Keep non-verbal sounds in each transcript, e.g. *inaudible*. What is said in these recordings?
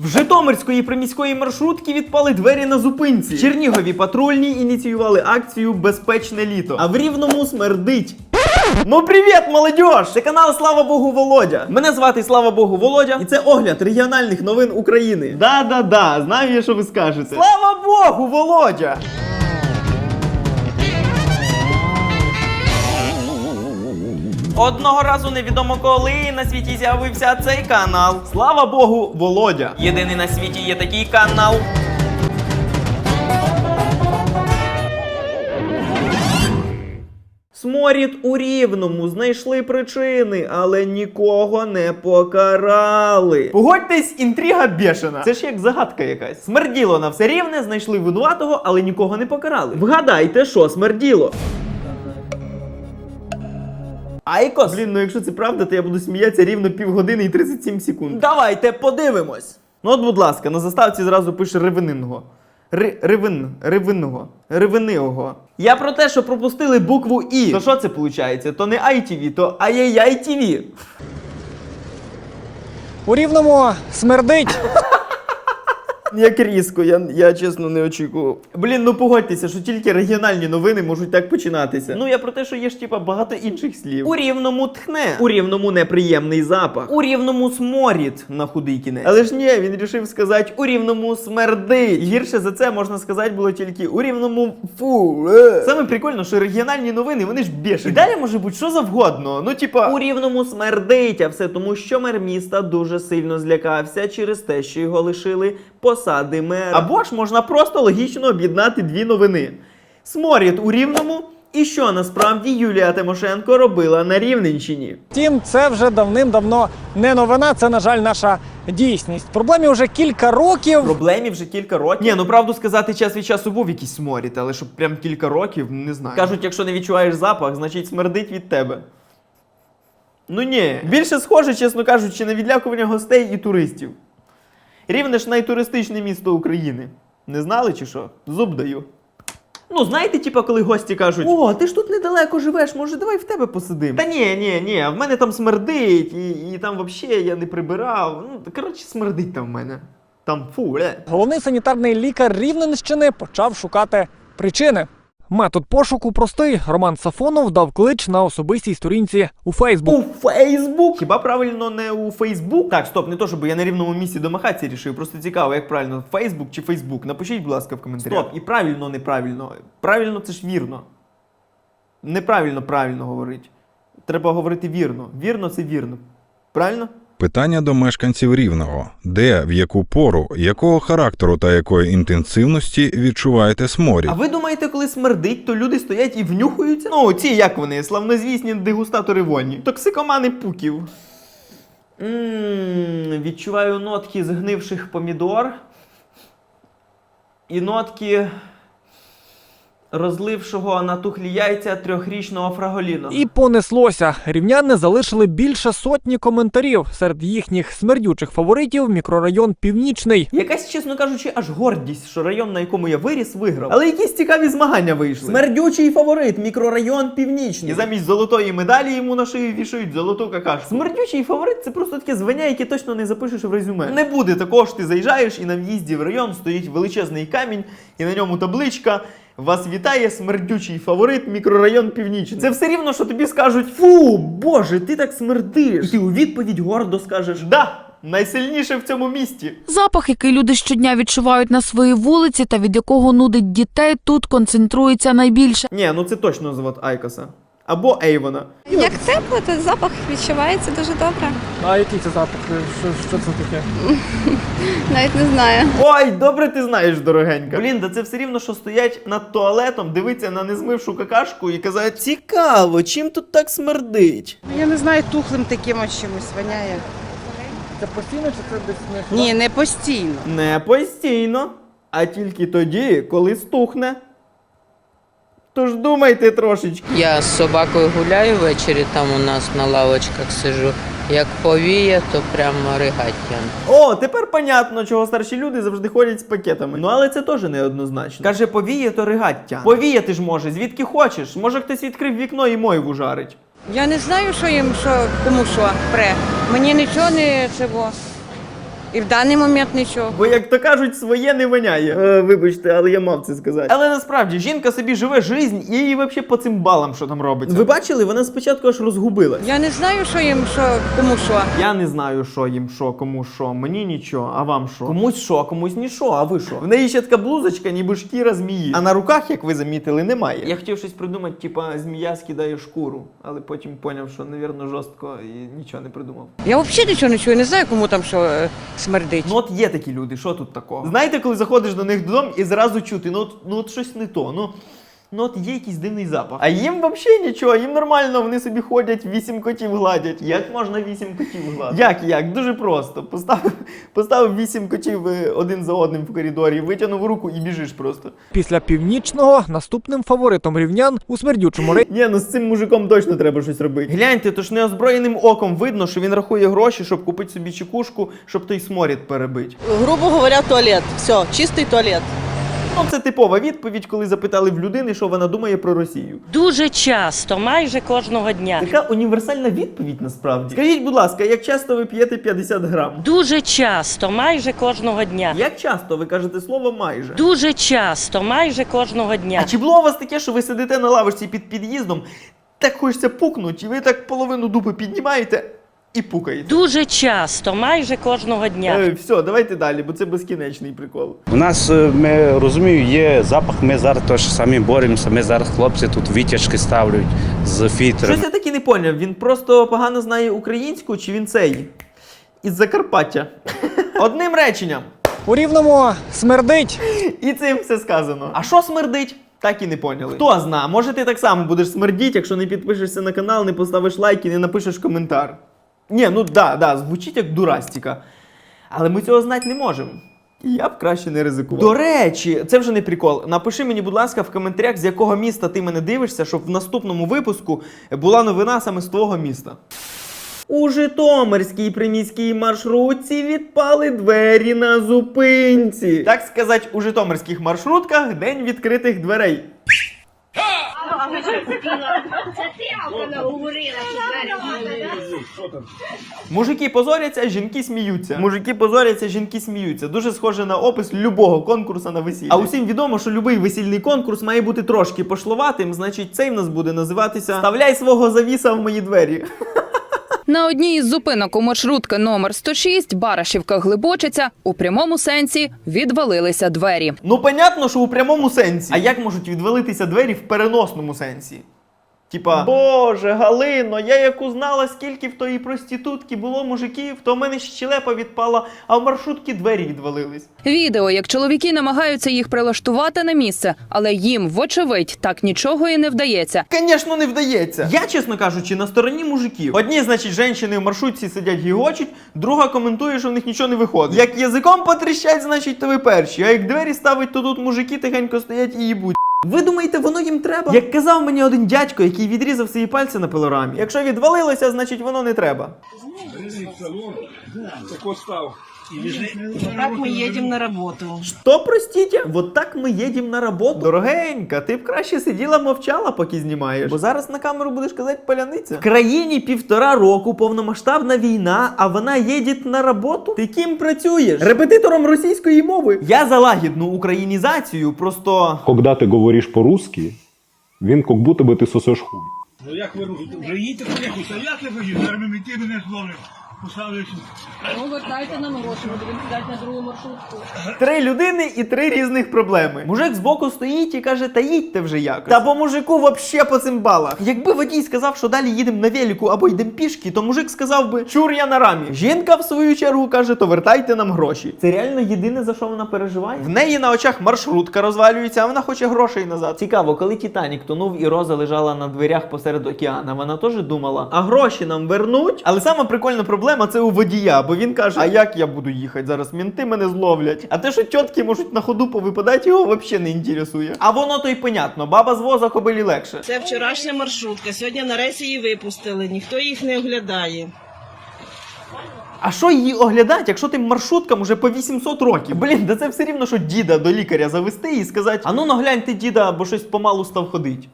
В Житомирської приміської маршрутки відпали двері на зупинці. В Чернігові патрульні ініціювали акцію Безпечне літо. А в Рівному смердить. Ну привіт, молодіж! Це канал Слава Богу Володя. Мене звати Слава Богу Володя, і це огляд регіональних новин України. Да-да-да, знаю я, що ви скажете. Слава Богу, Володя! Одного разу невідомо коли на світі з'явився цей канал. Слава Богу, Володя. Єдиний на світі є такий канал. Сморід у рівному знайшли причини, але нікого не покарали. Погодьтесь, інтрига бешена. Це ж як загадка якась. Смерділо на все рівне, знайшли винуватого, але нікого не покарали. Вгадайте, що смерділо. Айкос? Блін, ну якщо це правда, то я буду сміятися рівно півгодини і 37 секунд. Давайте подивимось. Ну от, будь ласка, на заставці зразу пише ревенинго. Ри, ревин, ревинного, ревинного. Я про те, що пропустили букву І. То що це виходить? То не ITV, то ай-яй-яй TV. У рівному смердить. Як різко, я, я чесно не очікував. Блін, ну погодьтеся, що тільки регіональні новини можуть так починатися. Ну я про те, що є ж типа багато інших слів. У рівному тхне, у рівному неприємний запах, у рівному сморід на худий кінець. Але ж ні, він рішив сказати у рівному смердить. Гірше за це можна сказати було тільки у рівному фу. е. Саме прикольно, що регіональні новини вони ж бешені. І далі може бути що завгодно. Ну, типа, у рівному смердить, а все тому, що мер міста дуже сильно злякався через те, що його лишили посади мера. Або ж можна просто логічно об'єднати дві новини: сморід у рівному. І що насправді Юлія Тимошенко робила на Рівненщині? Втім, це вже давним-давно не новина, це, на жаль, наша дійсність. Проблемі вже кілька років. Проблемі вже кілька років. Ні, ну правду сказати, час від часу був якийсь сморід, але щоб прям кілька років, не знаю. Кажуть, якщо не відчуваєш запах, значить смердить від тебе. Ну ні. Більше схоже, чесно кажучи, на відлякування гостей і туристів. Рівне ж найтуристичне місто України. Не знали чи що? Зуб даю. Ну, знаєте, типа, коли гості кажуть: О, ти ж тут недалеко живеш, може, давай в тебе посидимо. Та ні, ні, ні, в мене там смердить, і, і там взагалі я не прибирав. Ну, коротше, смердить там в мене. Там фу, е. Головний санітарний лікар Рівненщини почав шукати причини. Метод пошуку простий. Роман Сафонов дав клич на особистій сторінці у Фейсбук. У Фейсбук? Хіба правильно не у Фейсбук? Так, стоп, не то, щоб я на рівному місці домахатися рішив. Просто цікаво, як правильно, Фейсбук чи Фейсбук. Напишіть, будь ласка, в коментарях. Стоп, і правильно, неправильно. Правильно це ж вірно. Неправильно правильно говорить. Треба говорити вірно. Вірно це вірно. Правильно? Питання до мешканців Рівного: де, в яку пору, якого характеру та якої інтенсивності відчуваєте сморід? А ви думаєте, коли смердить, то люди стоять і внюхуються? Ну, ці як вони, славнозвісні дегустатори воні. Токсикомани пуків. Ммм, відчуваю нотки згнивших помідор. І нотки розлившого на тухлі яйця трьохрічного фраголіну. І понеслося. Рівняни залишили більше сотні коментарів. Серед їхніх смердючих фаворитів мікрорайон Північний. Якась, чесно кажучи, аж гордість, що район, на якому я виріс, виграв. Але якісь цікаві змагання вийшли. Смердючий фаворит, мікрорайон Північний. І замість золотої медалі йому на шию вішають золоту какашку. Смердючий фаворит це просто таке звання, яке точно не запишеш в резюме. Не буде такого ж ти заїжджаєш і на в'їзді в район стоїть величезний камінь, і на ньому табличка. Вас вітає смердючий фаворит мікрорайон Північний. Це все рівно, що тобі скажуть: Фу, боже, ти так смердиш. І ти у відповідь гордо скажеш Да, найсильніше в цьому місті. Запах, який люди щодня відчувають на своїй вулиці та від якого нудить дітей, тут концентрується найбільше. Ні, ну це точно завод Айкоса. Або Ейвона. Як тепло, то запах відчувається дуже добре. А який це запах? Що, що це таке? *laughs* Навіть не знаю. Ой, добре ти знаєш, дорогенька. Блін, да це все рівно, що стоять над туалетом, дивиться на незмившу какашку і казати: Цікаво, чим тут так смердить? Я не знаю, тухлим таким от чимось воняє. Це постійно чи це десь не Ні, не постійно. Не постійно, а тільки тоді, коли стухне. Тож думайте трошечки. Я з собакою гуляю ввечері, там у нас на лавочках сижу. Як повіє, то прямо ригаття. О, тепер понятно, чого старші люди завжди ходять з пакетами. Ну але це теж неоднозначно. Каже, повіє, то ригаття. Повіяти ж може, звідки хочеш. Може хтось відкрив вікно і мойву жарить. Я не знаю, що їм що, кому що пре. Мені нічого не цього. І в даний момент нічого. Бо, як то кажуть, своє не воняє. Е, вибачте, але я мав це сказати. Але насправді жінка собі живе жизнь і їй взагалі по цим балам, що там робиться. Ви бачили, вона спочатку аж розгубилась. Я не знаю, що їм, що, кому що. Я не знаю, що їм що, кому що. Мені нічого, а вам що? Комусь що, а комусь нічого, а ви що? В неї ще така блузочка, ніби шкіра змії. А на руках, як ви замітили, немає. Я хотів щось придумати, типа змія скидає шкуру, але потім поняв, що, навірно, жорстко і нічого не придумав. Я взагалі нічого не чую, не знаю, кому там що е, смердить. Ну от є такі люди, що тут такого? Знаєте, коли заходиш до них додому і зразу чути, ну от, ну от щось не то. Ну, ну от є якийсь дивний запах. А їм взагалі нічого, їм нормально, вони собі ходять, вісім котів гладять. Як можна вісім котів гладити? Як, як? Дуже просто. Поставив, поставив вісім котів е, один за одним в коридорі, витягнув руку і біжиш просто. Після північного наступним фаворитом рівнян у смердючому рейді Ні, ну з цим мужиком точно треба щось робити. Гляньте, то ж неозброєним оком видно, що він рахує гроші, щоб купити собі чекушку, щоб той сморід перебити. грубо говоря, туалет. Все, чистий туалет. Ну, це типова відповідь, коли запитали в людини, що вона думає про Росію. Дуже часто, майже кожного дня. Така універсальна відповідь насправді. Скажіть, будь ласка, як часто ви п'єте 50 грам? Дуже часто, майже кожного дня. Як часто ви кажете слово майже? Дуже часто, майже кожного дня. А чи було у вас таке, що ви сидите на лавочці під під'їздом, так хочеться пукнуть, і ви так половину дупи піднімаєте і пукаєте? Дуже часто, майже кожного дня. Е, все, давайте далі, бо це безкінечний прикол. У нас, е, ми розумію, є запах, ми зараз теж самі боремося, ми зараз хлопці тут витяжки ставлять з фільтрами. Щось я таки не поняв, він просто погано знає українську, чи він цей? Із Закарпаття. *laughs* Одним реченням. у рівному смердить. *laughs* І цим все сказано. А що смердить? Так і не поняли. Хто зна, може ти так само будеш смердіть, якщо не підпишешся на канал, не поставиш лайк і не напишеш коментар. Ні, ну да, да, звучить як дурастіка. Але ми цього знати не можемо. Я б краще не ризикував. До речі, це вже не прикол. Напиши мені, будь ласка, в коментарях, з якого міста ти мене дивишся, щоб в наступному випуску була новина саме з твого міста. У Житомирській приміській маршрутці відпали двері на зупинці. Так сказати, у Житомирських маршрутках день відкритих дверей. Мужики позоряться, жінки сміються. Мужики позоряться, жінки сміються. Дуже схоже на опис любого конкурсу на весілля. А усім відомо, що будь-який весільний конкурс має бути трошки пошловатим, значить цей в нас буде називатися Ставляй свого завіса в мої двері. На одній із зупинок у маршрутки номер 106 Барашівка Глибочиця у прямому сенсі відвалилися двері. Ну, понятно, що у прямому сенсі. А як можуть відвалитися двері в переносному сенсі? Типа, Боже, Галино, я як узнала, скільки в тої проститутки було мужиків, то в мене щелепа відпала, а в маршрутки двері відвалились. Відео, як чоловіки намагаються їх прилаштувати на місце, але їм, вочевидь, так нічого і не вдається. Звісно, не вдається. Я, чесно кажучи, на стороні мужиків. Одні, значить, жінки в маршрутці сидять гігочуть, друга коментує, що в них нічого не виходить. Як язиком потріщать, значить, то ви перші. А як двері ставить, то тут мужики тихенько стоять і їбуть. Ви думаєте, воно їм треба? Як казав мені один дядько, який відрізав свої пальці на пилорамі. Якщо відвалилося, значить воно не треба. Так ми їдемо на роботу. Що, простите? Вот так ми їдемо на роботу. Дорогенька, ти б краще сиділа мовчала, поки знімаєш. Бо зараз на камеру будеш казати паляниця. В країні півтора року повномасштабна війна, а вона їде на роботу. Ти ким працюєш? Репетитором російської мови. Я за лагідну українізацію, просто. Когда ты говоришь по-русски, він как будто бы ты сосешь хуй. Ну як ви вже їдьте поїхали, а як я поїду? Зараз ми ті мене зловлять. Ну, вертайте нам гроші, будемо сідати на другу маршрутку. Три людини і три різних проблеми. Мужик збоку стоїть і каже, та їдьте вже якось. Та по мужику вообще по цим балах. Якби водій сказав, що далі їдемо на велику або йдемо пішки, то мужик сказав би, чур я на рамі. Жінка в свою чергу каже, то вертайте нам гроші. Це реально єдине за що вона переживає. В неї на очах маршрутка розвалюється, а вона хоче грошей назад. Цікаво, коли Титанік тонув і Роза лежала на дверях посеред океана, вона теж думала, а гроші нам вернуть. Але сама прикольна проблема це у водія, бо він каже: А як я буду їхати? Зараз мінти мене зловлять. А те, що тітки можуть на ходу повипадати, його взагалі не інтересує. А воно то й понятно, баба з воза кобилі легше. Це вчорашня маршрутка. Сьогодні на рейсі її випустили. Ніхто їх не оглядає. А що її оглядати, якщо тим маршруткам уже по 800 років? Блін, да це все рівно, що діда до лікаря завести і сказати: а ну нагляньте, діда, бо щось помалу став ходить.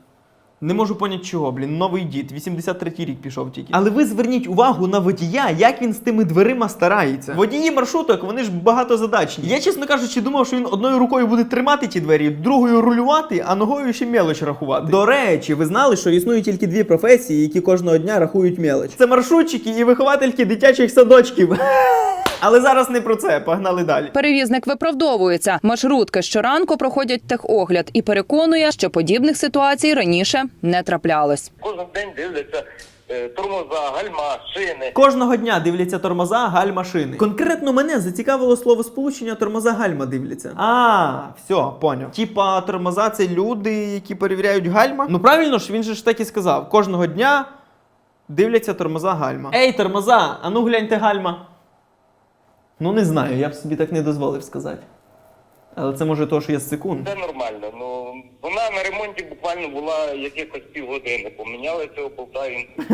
Не можу поняти чого, блін, новий дід, 83-й рік пішов тільки. Але ви зверніть увагу на водія, як він з тими дверима старається. Водії маршруток, вони ж багатозадачні. Я, чесно кажучи, думав, що він одною рукою буде тримати ті двері, другою рулювати, а ногою ще мелоч рахувати. До речі, ви знали, що існують тільки дві професії, які кожного дня рахують мелоч. Це маршрутчики і виховательки дитячих садочків. *laughs* Але зараз не про це, погнали далі. Перевізник виправдовується. Маршрутки щоранку проходять техогляд і переконує, що подібних ситуацій раніше не траплялось. Кожен день дивляться е, тормоза, гальма, шини. Кожного дня дивляться тормоза, гальма, шини. Конкретно мене зацікавило слово сполучення тормоза гальма дивляться. А, все, поняв. Типа тормоза це люди, які перевіряють гальма. Ну правильно ж, він же ж так і сказав. Кожного дня дивляться тормоза гальма. Ей, тормоза, а ну гляньте гальма. Ну не знаю, я б собі так не дозволив сказати. Але це може то, що я з секунд. Це нормально. Ну вона на ремонті буквально була якихось півгодини. Поміняли цього болта. Він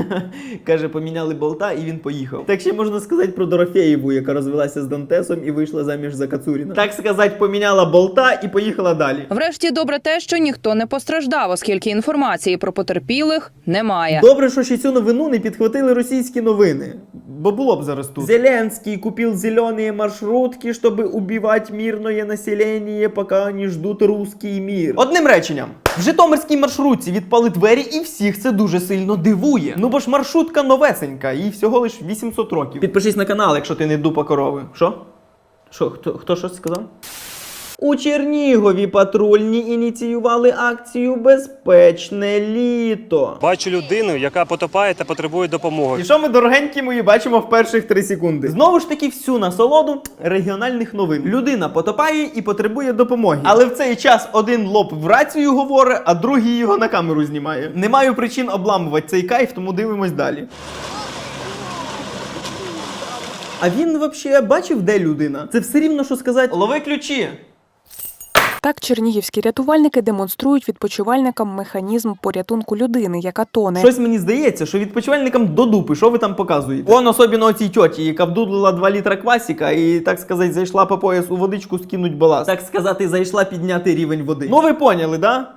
*laughs* Каже, поміняли болта і він поїхав. Так ще можна сказати про Дорофеєву, яка розвелася з Дантесом і вийшла заміж за Кацуріна. Так сказати, поміняла болта і поїхала далі. Врешті добре те, що ніхто не постраждав, оскільки інформації про потерпілих немає. Добре, що ще цю новину не підхватили російські новини. Бо було б зараз тут. Зеленський купив зеленые маршрутки, щоб убивати мирное населення, поки не ждуть русский мир. Одним реченням, в Житомирській маршрутці відпали двері, і всіх це дуже сильно дивує. Ну бо ж маршрутка новесенька, їй всього лиш 800 років. Підпишись на канал, якщо ти не дупа корови. Що? Що, хто, хто щось сказав? У Чернігові патрульні ініціювали акцію Безпечне літо. Бачу людину, яка потопає та потребує допомоги. І що ми, дорогенькі мої, бачимо в перших три секунди? Знову ж таки, всю насолоду регіональних новин. Людина потопає і потребує допомоги. Але в цей час один лоб в рацію говорить, а другий його на камеру знімає. Не маю причин обламувати цей кайф, тому дивимось далі. А він взагалі бачив, де людина? Це все рівно, що сказати лови ключі. Так, чернігівські рятувальники демонструють відпочивальникам механізм порятунку людини, яка тоне. Щось мені здається, що відпочивальникам до дупи, що ви там показуєте? Он особливо цій тьоті, яка вдудлила 2 літра квасіка і, так сказати, зайшла по пояс у водичку скинуть баласт. Так сказати, зайшла підняти рівень води. Ну ви поняли, да?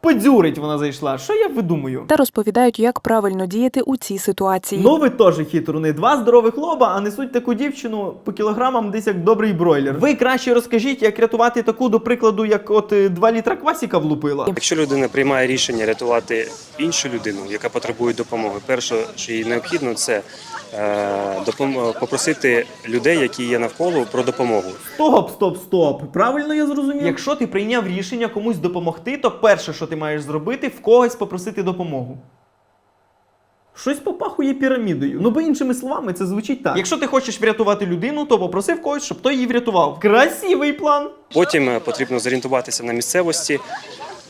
Подзюрить вона зайшла. Що я видумую? Та розповідають, як правильно діяти у цій ситуації. Ну ви теж хитруни. Два здорових лоба, а несуть таку дівчину по кілограмам десь як добрий бройлер. Ви краще розкажіть, як рятувати таку, до прикладу, як от 2 літра квасіка влупила. Якщо людина приймає рішення рятувати іншу людину, яка потребує допомоги, перше, що їй необхідно, це е, попросити людей, які є навколо, про допомогу. Стоп, стоп, стоп. Правильно я зрозумів? Якщо ти прийняв рішення комусь допомогти, то перше, що ти маєш зробити, в когось попросити допомогу. Щось попахує пірамідою. Ну, бо іншими словами, це звучить так. Якщо ти хочеш врятувати людину, то попроси в когось, щоб той її врятував. Красивий план. Потім е, потрібно зорієнтуватися на місцевості,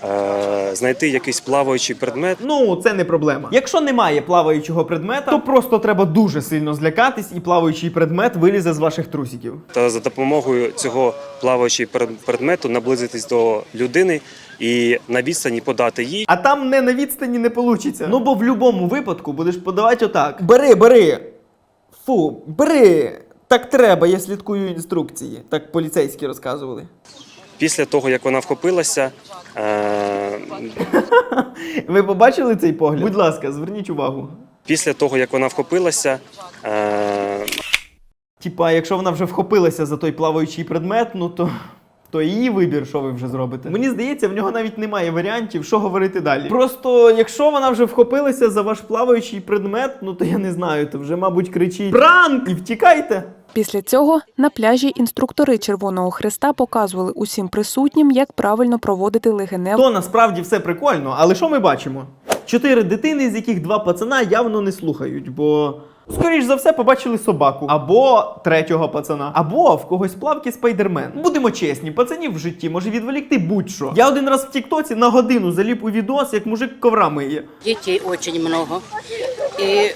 е, знайти якийсь плаваючий предмет. Ну, це не проблема. Якщо немає плаваючого предмета, то просто треба дуже сильно злякатись, і плаваючий предмет вилізе з ваших трусиків. Та за допомогою цього плаваючого предмету наблизитись до людини і на відстані подати їй. А там не на відстані не получиться. Ну бо в будь-якому випадку будеш подавати отак. Бери, бери. Фу, бери. Так треба, я слідкую інструкції. Так поліцейські розказували. Після того, як вона вхопилася, е, *laughs* Ви побачили цей погляд? Будь ласка, зверніть увагу. після того, як вона вхопилася, е, Типа, якщо вона вже вхопилася за той плаваючий предмет, ну то. То її вибір, що ви вже зробите. Мені здається, в нього навіть немає варіантів, що говорити далі. Просто, якщо вона вже вхопилася за ваш плаваючий предмет, ну то я не знаю, то вже, мабуть, кричить Пранк! і втікайте. Після цього на пляжі інструктори Червоного Христа показували усім присутнім, як правильно проводити легеневу То насправді все прикольно, але що ми бачимо? Чотири дитини, з яких два пацана явно не слухають, бо. Скоріш за все, побачили собаку або третього пацана, або в когось плавки спайдермен. Будемо чесні, пацанів в житті може відволікти будь-що. Я один раз в Тіктоці на годину заліп у відос, як мужик ковра миє. Детей очень много. І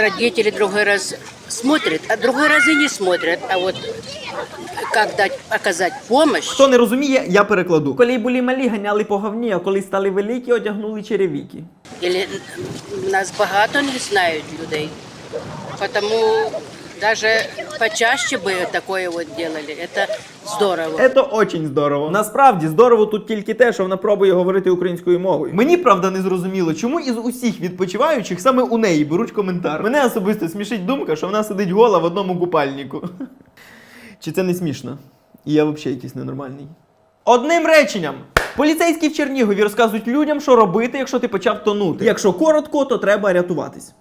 родителі другий раз смотрят, а другой раз не смотрят. А вот как дать, оказать помощь, Хто не розуміє, я перекладу. Коли були малі, ганяли по говні, а коли стали великі, одягнули черевіки. или нас багато не знають людей. Потому Даже почаще бы такое вот делали. Это здорово. Це очень здорово. Насправді здорово тут тільки те, що вона пробує говорити українською мовою. Мені правда не зрозуміло, чому із усіх відпочиваючих саме у неї беруть коментар. Мене особисто смішить думка, що вона сидить гола в одному купальнику. Чи це не смішно? І я взагалі якийсь ненормальний. Одним реченням. Поліцейські в Чернігові розказують людям, що робити, якщо ти почав тонути. Якщо коротко, то треба рятуватись.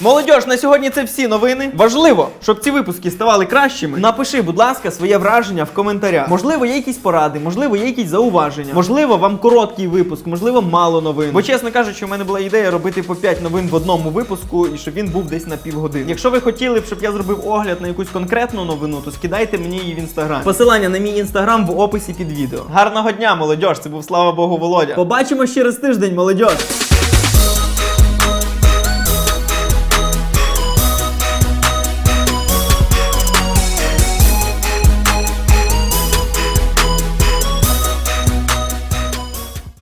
Молодіж, на сьогодні це всі новини. Важливо, щоб ці випуски ставали кращими. Напиши, будь ласка, своє враження в коментарях. Можливо, є якісь поради, можливо, є якісь зауваження. Можливо, вам короткий випуск, можливо, мало новин. Бо, чесно кажучи, у мене була ідея робити по 5 новин в одному випуску і щоб він був десь на півгодини. Якщо ви хотіли б, щоб я зробив огляд на якусь конкретну новину, то скидайте мені її в інстаграм. Посилання на мій інстаграм в описі під відео. Гарного дня, молодіж! Це був слава Богу, Володя. Побачимо через тиждень, молодіж!